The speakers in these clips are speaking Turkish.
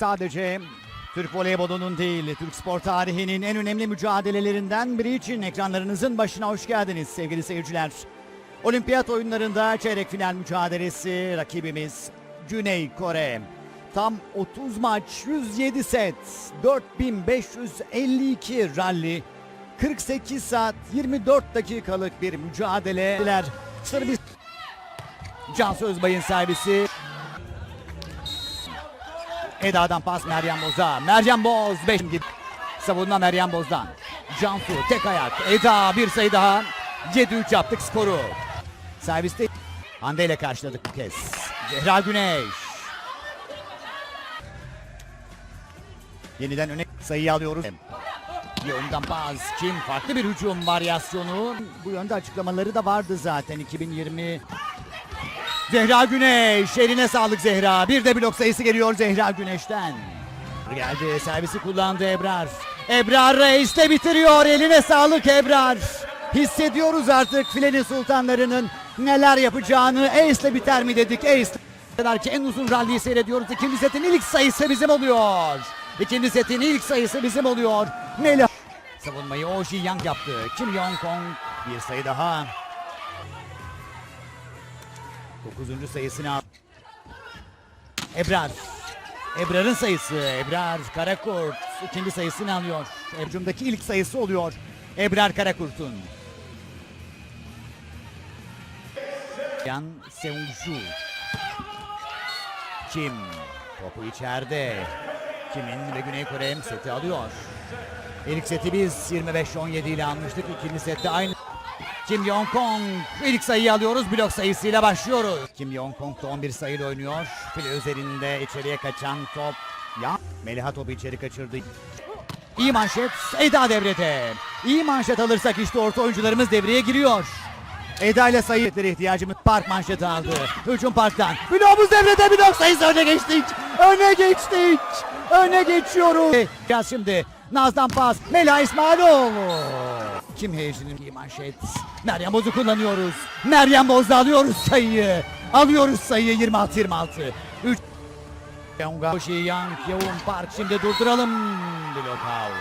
sadece Türk voleybolunun değil, Türk spor tarihinin en önemli mücadelelerinden biri için ekranlarınızın başına hoş geldiniz sevgili seyirciler. Olimpiyat oyunlarında çeyrek final mücadelesi rakibimiz Güney Kore. Tam 30 maç, 107 set, 4552 rally, 48 saat 24 dakikalık bir mücadeleler. Sırbistan Cansu Özbay'ın servisi. Eda'dan pas Meryem Boz'a. Meryem Boz 5 gibi. Savunma Meryem Boz'dan. Cansu tek ayak. Eda bir sayı daha. 7-3 yaptık skoru. Serviste Hande ile karşıladık bu kez. Zehra Güneş. Yeniden öne sayıyı alıyoruz. Önden pas. Kim? Farklı bir hücum varyasyonu. Bu yönde açıklamaları da vardı zaten 2020 Zehra Güneş. Eline sağlık Zehra. Bir de blok sayısı geliyor Zehra Güneş'ten. Geldi servisi kullandı Ebrar. Ebrar Reis de bitiriyor. Eline sağlık Ebrar. Hissediyoruz artık filenin sultanlarının neler yapacağını. Ace'le biter mi dedik. Ace kadar ki en uzun rally'yi seyrediyoruz. İkinci setin ilk sayısı bizim oluyor. İkinci setin ilk sayısı bizim oluyor. Melih savunmayı Oji Yang yaptı. Kim Yong Kong bir sayı daha. Dokuzuncu sayısını al. Ebrar. Ebrar'ın sayısı. Ebrar Karakurt ikinci sayısını alıyor. Ebcum'daki ilk sayısı oluyor. Ebrar Karakurt'un. Yan Seungju. Kim. Topu içeride. Kimin ve Güney Kore seti alıyor. İlk seti biz 25-17 ile almıştık. İkinci sette aynı. Kim Yong Kong ilk sayıyı alıyoruz. Blok sayısıyla başlıyoruz. Kim Yong Kong da 11 sayıyla oynuyor. File üzerinde içeriye kaçan top. Ya Meliha topu içeri kaçırdı. İyi manşet Eda devrede. İyi manşet alırsak işte orta oyuncularımız devreye giriyor. Eda ile sayılara ihtiyacımız park manşeti aldı. Hücum parktan. Bloğumuz devrede blok sayısı öne geçtik. Öne geçtik. Öne geçiyoruz. Biraz şimdi Naz'dan pas. Mela İsmailoğlu. Kim heyecanın iyi manşet. Meryem Boz'u kullanıyoruz. Meryem Boz'da alıyoruz sayıyı. Alıyoruz sayıyı 26-26. 3 Yonga Yang Yavun Park şimdi durduralım. Blok out.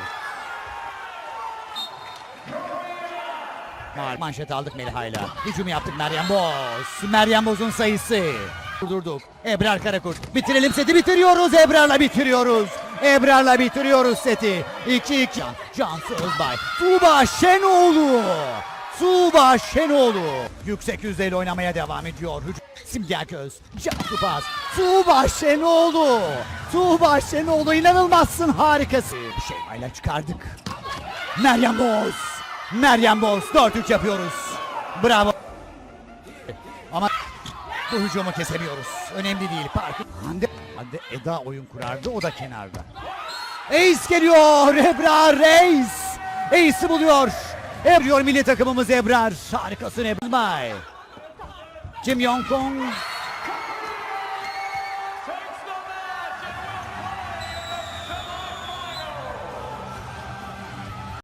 Mal- Manşet aldık Meliha'yla. Hücum yaptık Meryem Boz. Meryem Boz'un sayısı. Durdurduk. Ebrar Karakurt. Bitirelim seti bitiriyoruz. Ebrar'la bitiriyoruz. Ebrar'la bitiriyoruz seti. 2-2. Can, Cansu Özbay. Tuğba Şenoğlu. Tuğba Şenoğlu. Yüksek yüzdeyle oynamaya devam ediyor. Hücum. Simge Aköz. Cansu Paz. Tuğba Şenoğlu. Tuğba Şenoğlu inanılmazsın harikasın. Bir şey mayla çıkardık. Meryem Boz. Meryem Boz 4-3 yapıyoruz. Bravo. Ama bu hücumu kesemiyoruz. Önemli değil. Park. Hande, Hande Eda oyun kurardı. O da kenarda. Ace geliyor. Ebrar Reis. Ace'i buluyor. Ebriyor milli takımımız Ebrar. Harikasın Ebrar. Kim Yong Kong